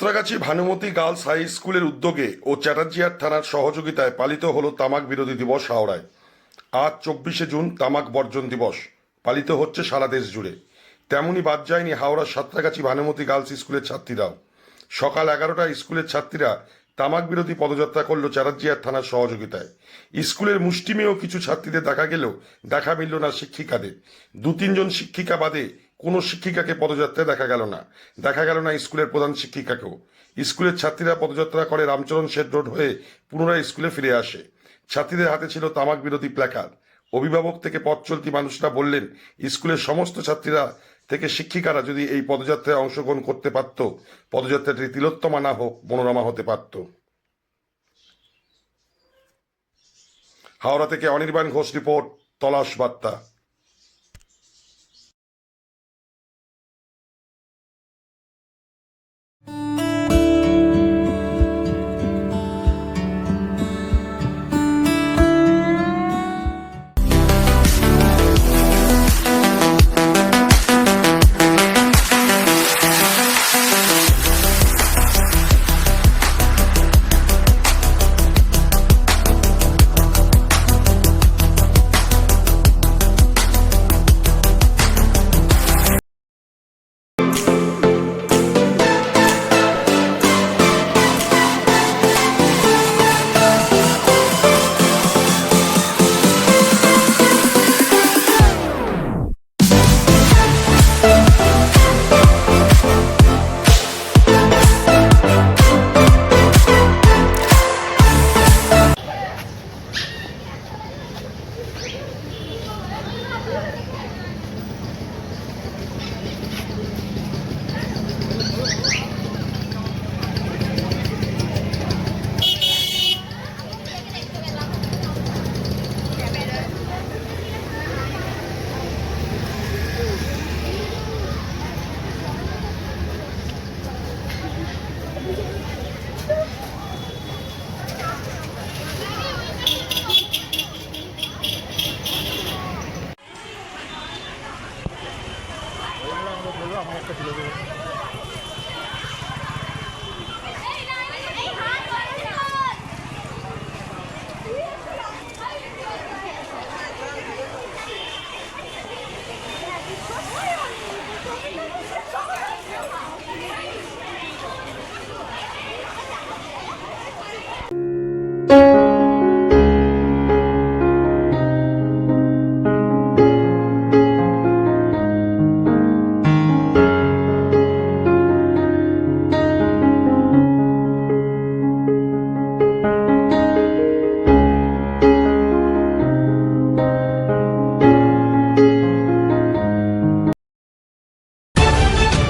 Santragachi Bhanumati girls high স্কুলের উদ্যোগে ও চ্যাটার্জিয়ার থানার সহযোগিতায় পালিত হল তামাক বিরোধী দিবস হাওড়ায়। আজ চব্বিশে জুন তামাক বর্জন দিবস। পালিত হচ্ছে সারা দেশ জুড়ে। তেমনই বাদ যায়নি হাওড়ার সাঁতরাগাছি ভানুমতি গার্লস স্কুলের ছাত্রীরাও। সকাল এগারোটায় স্কুলের ছাত্রীরা তামাক বিরোধী পদযাত্রা করল চ্যাটার্জিয়ার থানার সহযোগিতায়। স্কুলের মুষ্টিমেয় কিছু ছাত্রীদের দেখা গেলেও দেখা মিলল না শিক্ষিকাদের। দু তিনজন শিক্ষিকা বাদে কোনো শিক্ষিকাকে পদযাত্রায় দেখা গেল না। দেখা গেল না স্কুলের প্রধান শিক্ষিকাকেও। স্কুলের ছাত্রীরা পদযাত্রা করে রামচরণ শেঠ রোড হয়ে পুনরায় স্কুলে ফিরে আসে। ছাত্রীদের হাতে ছিল তামাক বিরোধী প্ল্যাকার্ড। অভিভাবক থেকে পথ চলতি মানুষরা বললেন, স্কুলের সমস্ত ছাত্রীরা থেকে শিক্ষিকারা যদি এই পদযাত্রায় অংশগ্রহণ করতে পারত, পদযাত্রাটি তিলোত্তমা না হোক, মনোরমা হতে পারত। হাওড়া থেকে অনির্বাণ ঘোষ রিপোর্ট, তলাশ বার্তা।